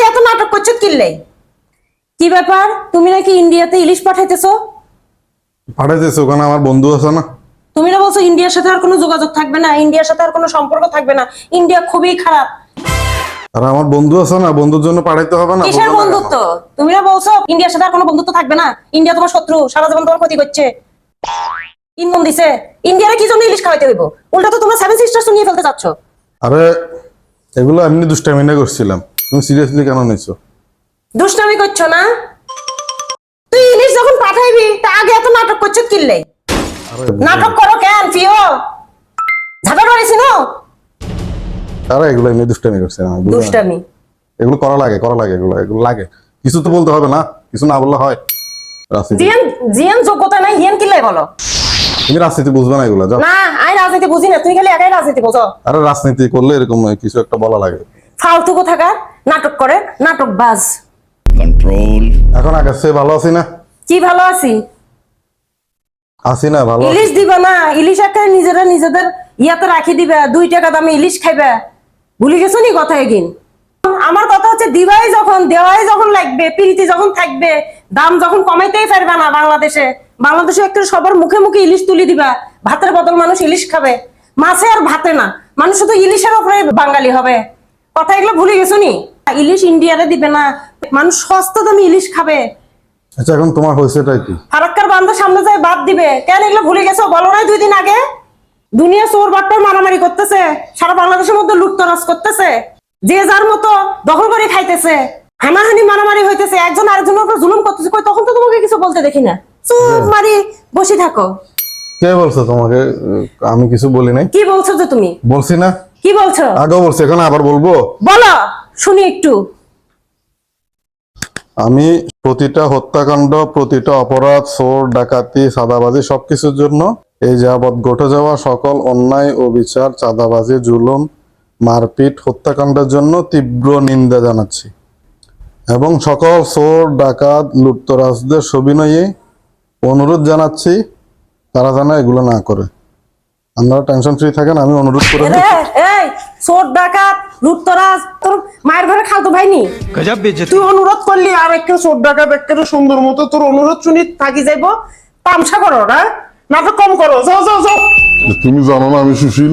আগে এত নাটক করছ কিনলে কি ব্যাপার? তুমি নাকি ইন্ডিয়াতে ইলিশ পাঠাইতেছো? পাঠাইতেছে ওখানে আমার বন্ধু আছে না। তুমি না বলছো ইন্ডিয়ার সাথে আর কোনো যোগাযোগ থাকবে না ইন্ডিয়ার সাথে আর কোনো সম্পর্ক থাকবে না। ইন্ডিয়া খুবই খারাপ। আর আমার বন্ধু আছে না বন্ধুর জন্য পাঠাইতে হবে না কিসের বন্ধুত্ব? তুমি না বলছো ইন্ডিয়ার সাথে আর কোনো বন্ধুত্ব থাকবে না? ইন্ডিয়া তোমার শত্রু সারা জীবন তোমার ক্ষতি করছে। ইন্ধন দিছে। ইন্ডিয়ারে কি জন্য ইলিশ খাওয়াইতে হইব? উল্টা তো তোমরা সেভেন সিস্টার শুনিয়ে ফেলতে চাচ্ছ আরে এগুলো এমনি দুষ্টামি না করছিলাম। তুমি সিরিয়াসলি কেন নিছো? দুষ্টামি করছ না? তুই ইলিশ যখন পাঠাইবি তা আগে এত নাটক করছ কিনলে আরে নাটক করো কেন প্রিয় ঝাঁটা ধরেছি না? আরে এগুলো এমনি দুষ্টামি বুঝো না? দুষ্টামি। এগুলো করা লাগে করা লাগে এগুলো এগুলো লাগে। কিছু তো বলতে হবে না কিছু না বললে হয়। রাজনীতি। জিয়ান জিয়ান যোগ্যতা নাই হিয়ান কিলাই বলো? তুমি রাজনীতি বুঝবে না এগুলো যাও। না আমি রাজনীতি বুঝি না তুমি খালি একাই রাজনীতি বোঝো। আরে রাজনীতি করলে এরকম কিছু একটা বলা লাগে। ফালতু কোথাকার? নাটক করে নাটক বাজ। Control. এখন আগের চেয়ে ভালো আছি না? কি ভালো আছি? আছি না ভালো ইলিশ দিবা না ইলিশ একটা নিজেরা নিজেদের ইয়াতে রাখি দিবে দুই টাকা দামে ইলিশ খাইবে। ভুলে গেছো নি কথা এগিন? আমার কথা হচ্ছে দিবাই যখন দেওয়াই যখন লাগবে পিরিতি যখন থাকবে দাম যখন কমাইতেই পারবে না বাংলাদেশে। বাংলাদেশে একটু সবার মুখে মুখে ইলিশ তুলি দিবা ভাতের বদল মানুষ ইলিশ খাবে। মাছে আর ভাতে না মানুষ শুধু ইলিশের উপরে বাঙালি হবে। কথা এগুলো ভুলে গেছো নি? ইলিশ ইন্ডিয়ারে দিবে না। মানুষ সস্তা দামে ইলিশ খাবে। আচ্ছা এখন তোমার হয়েছেটাই কি? ফারাক্কার বান্ধব সামনে যায় বাদ দিবে। কেন এগুলো ভুলে গেছো? বলো নাই দুই দিন আগে? দুনিয়া চোর বাট্টার মারামারি করতেছে। সারা বাংলাদেশের মধ্যে লুটতরাজ করতেছে। যে যার মতো দখল করে খাইতেছে। হানাহানি মারামারি হইতেছে। একজন আরেকজনের উপর জুলুম করতেছে। কই তখন তো তোমাকে কিছু বলতে দেখি না। চুপ মারি বসে থাকো। কে বলছো তোমাকে? আমি কিছু বলি নাই। কি বলছো যে তুমি? বলছি না? কি বলছো? আগেও বলছি এখন আবার বলব? বলো শুনি একটু। আমি প্রতিটা হত্যাকাণ্ড প্রতিটা অপরাধ চোর ডাকাতি চাঁদাবাজি সবকিছুর জন্য এই যাবৎ ঘটে যাওয়া সকল অন্যায় ও বিচার চাঁদাবাজি জুলুম মারপিট হত্যাকাণ্ডের জন্য তীব্র নিন্দা জানাচ্ছি। এবং সকল চোর ডাকাত লুপ্তরাজদের সবিনয়ে অনুরোধ জানাচ্ছি তারা যেন এগুলো না করে। আপনারা টেনশন ফ্রি থাকেন আমি অনুরোধ করে এই চোর ডাকাত লুটতরাজ তোর মায়ের ঘরে খালতো ভাইনি? গজব বেজে তুই অনুরোধ করলি আর একটা চোর ডাকাত একটা সুন্দর মতো তোর অনুরোধ শুনি থাকি যাইবো। পামসা করো না? নাটক কম করো যাও যাও যাও। তুমি জানো না আমি সুশীল?